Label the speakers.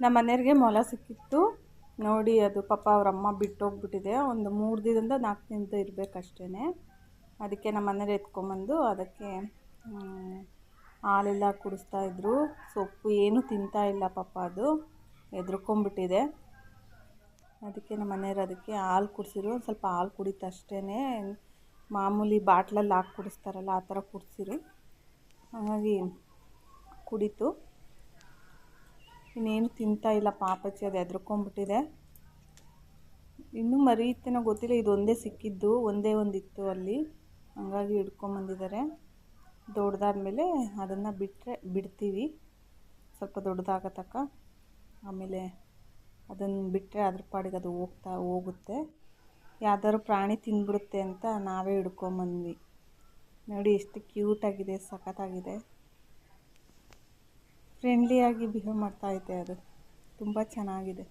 Speaker 1: ನಮ್ಮ ಮನೆಯವ್ರಿಗೆ ಮೊಲ ಸಿಕ್ಕಿತ್ತು. ನೋಡಿ, ಅದು ಪಾಪ ಅವರಮ್ಮ ಬಿಟ್ಟೋಗ್ಬಿಟ್ಟಿದೆ. ಒಂದು ಮೂರು ದಿನದಿಂದ ನಾಲ್ಕು ದಿನದ ಇರಬೇಕಷ್ಟೇ ಅದಕ್ಕೆ ನಮ್ಮ ಮನೇಲಿ ಎತ್ಕೊಂಬಂದು ಅದಕ್ಕೆ ಹಾಲೆಲ್ಲ ಕುಡಿಸ್ತಾ ಕುಡಿಸ್ತಾಯಿದ್ರು ಸೊಪ್ಪು ಏನೂ ತಿಂತಾ ಇಲ್ಲ ಪಾಪ ಅದು. ಹೆದ್ರ್ಕೊಂಬಿಟ್ಟಿದೆ ಅದಕ್ಕೆ ನಮ್ಮ ಮನೆಯವ್ರು ಅದಕ್ಕೆ ಹಾಲು ಕುಡಿಸಿರು ಸ್ವಲ್ಪ ಹಾಲು ಕುಡಿತು ಅಷ್ಟೇ ಮಾಮೂಲಿ ಬಾಟ್ಲಲ್ಲಿ ಹಾಕಿ ಕುಡಿಸ್ತಾರಲ್ಲ, ಆ ಥರ ಕುಡಿಸಿರು. ಹಾಗಾಗಿ ಕುಡಿತು. ಇನ್ನೇನು ತಿಂತಾ ಇಲ್ಲ ಪಾಪಚ್ಚಿ ಅದು ಹೆದ್ರಕೊಂಡ್ಬಿಟ್ಟಿದೆ ಇನ್ನೂ ಮರಿಯುತ್ತೇನೋ ಗೊತ್ತಿಲ್ಲ, ಇದೊಂದೇ ಸಿಕ್ಕಿದ್ದು, ಒಂದೇ ಒಂದಿತ್ತು ಅಲ್ಲಿ. ಹಂಗಾಗಿ ಹಿಡ್ಕೊಂಬಂದಿದ್ದಾರೆ. ದೊಡ್ಡದಾದ್ಮೇಲೆ ಅದನ್ನು ಬಿಟ್ಟರೆ ಬಿಡ್ತೀವಿ. ಸ್ವಲ್ಪ ದೊಡ್ಡದಾಗ ತಕ್ಕ. ಆಮೇಲೆ ಅದನ್ನು ಬಿಟ್ಟರೆ ಅದ್ರ ಪಾಡಿಗೆ ಅದು ಹೋಗ್ತಾ ಹೋಗುತ್ತೆ. ಯಾವ್ದಾದ್ರು ಪ್ರಾಣಿ ತಿಂದ್ಬಿಡುತ್ತೆ ಅಂತ ನಾವೇ ಹಿಡ್ಕೊಂಬಂದ್ವಿ. ನೋಡಿ, ಎಷ್ಟು ಕ್ಯೂಟಾಗಿದೆ, ಸಖತ್ತಾಗಿದೆ. ಫ್ರೆಂಡ್ಲಿಯಾಗಿ ಬಿಹೇವ್ ಮಾಡ್ತಾಯಿದೆ ಅದು. ತುಂಬ ಚೆನ್ನಾಗಿದೆ.